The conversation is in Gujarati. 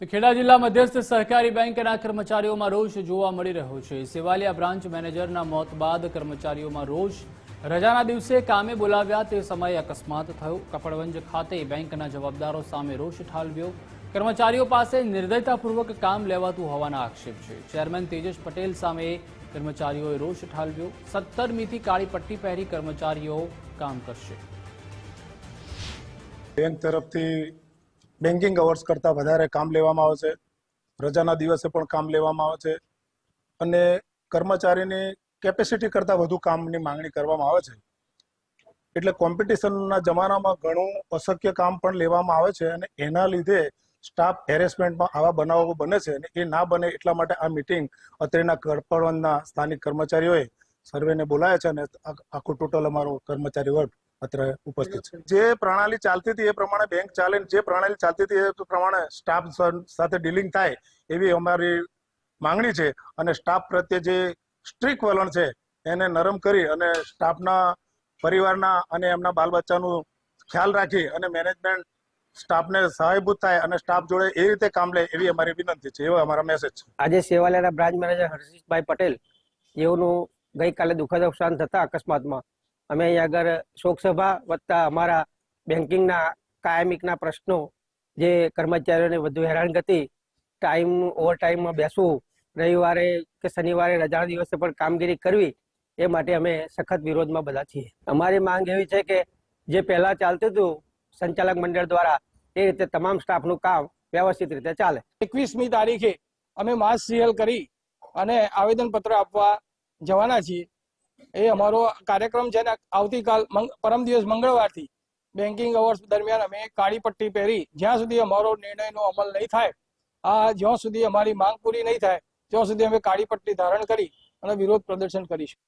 તો ખેડા જિલ્લા મધ્યસ્થ સહકારી બેંકના કર્મચારીઓમાં રોષ જોવા મળી રહ્યો છે. સેવાલિયા બ્રાન્ચ મેનેજરના મોત બાદ કર્મચારીઓમાં રોષ. રજાના દિવસે કામે બોલાવ્યા તે સમયે અકસ્માત થયો. કપડવંજ ખાતે બેંકના જવાબદારો સામે રોષ ઠાલવ્યો. કર્મચારીઓ પાસે નિર્દયતાપૂર્વક કામ લેવાતું હોવાના આક્ષેપ છે. ચેરમેન તેજસ પટેલ સામે કર્મચારીઓએ રોષ ઠાલવ્યો. સત્તરમીથી કાળી પટ્ટી પહેરી કર્મચારીઓ કામ કરશે. બેંક તરફથી બેન્કિંગ અવર્સ કરતાં વધારે કામ લેવામાં આવે છે. રજાના દિવસે પણ કામ લેવામાં આવે છે. અને કર્મચારીની કેપેસિટી કરતાં વધુ કામની માંગણી કરવામાં આવે છે. એટલે કોમ્પિટિશનના જમાનામાં ઘણું અશક્ય કામ પણ લેવામાં આવે છે અને એના લીધે સ્ટાફ હેરેસમેન્ટમાં આવા બનાવો બને છે અને એ ના બને એટલા માટે આ મિટિંગ અત્રેના કડપડવંજના સ્થાનિક કર્મચારીઓએ સર્વેને બોલાયા છે અને આખું ટોટલ અમારો કર્મચારી વર્ગ અત્રે ઉપસ્થિત છે. જે પ્રણાલી ચાલતી હતી એ પ્રમાણે બેંક ચાલે જે પ્રણાલી ચાલતી હતી એ પ્રમાણે સ્ટાફ સાથે ડીલિંગ થાય એવી અમારી માંગણી છે અને સ્ટાફ પ્રત્યે જે સ્ટ્રિક વલણ છે એને નરમ કરી અને સ્ટાફના પરિવારના અને એમના બાલ બચ્ચાનું ખ્યાલ રાખી અને મેનેજમેન્ટ સ્ટાફને સહાયભૂત થાય અને સ્ટાફ જોડે એ રીતે કામ લે એવી અમારી વિનંતી છે એવો અમારા મેસેજ છે. આજે સેવાલેના બ્રાન્ચ મેનેજર હર્ષિતભાઈ પટેલ જેઓનું ગઈકાલે દુઃખદ અવસાન થતા અકસ્માતમાં અમે અહીંયા આગળ શોકસભા વત્તા અમારા બેન્કિંગના કાયમિકના પ્રશ્નો જે કર્મચારીઓને વધુ હેરાનગતિ ટાઈમ ઓવર ટાઈમમાં બેસવું, રવિવારે કે શનિવારે રજાના દિવસે પણ કામગીરી કરવી, એ માટે અમે સખત વિરોધમાં બધા છીએ. અમારી માંગ એવી છે કે જે પહેલા ચાલતું હતું, સંચાલક મંડળ દ્વારા, એ રીતે તમામ સ્ટાફનું કામ વ્યવસ્થિત રીતે ચાલે. એકવીસમી તારીખે અમે માસ સીએલ કરી અને આવેદનપત્ર આપવા જવાના છીએ. એ અમારો કાર્યક્રમ છે ને આવતીકાલ પરમ દિવસ મંગળવારથી બેન્કિંગ અવર્સ દરમિયાન અમે કાળી પટ્ટી પહેરી, જ્યાં સુધી અમારો નિર્ણયનો અમલ નહીં થાય, આ જ્યાં સુધી અમારી માંગ પૂરી નહીં થાય, ત્યાં સુધી અમે કાળી પટ્ટી ધારણ કરી અને વિરોધ પ્રદર્શન કરીશું.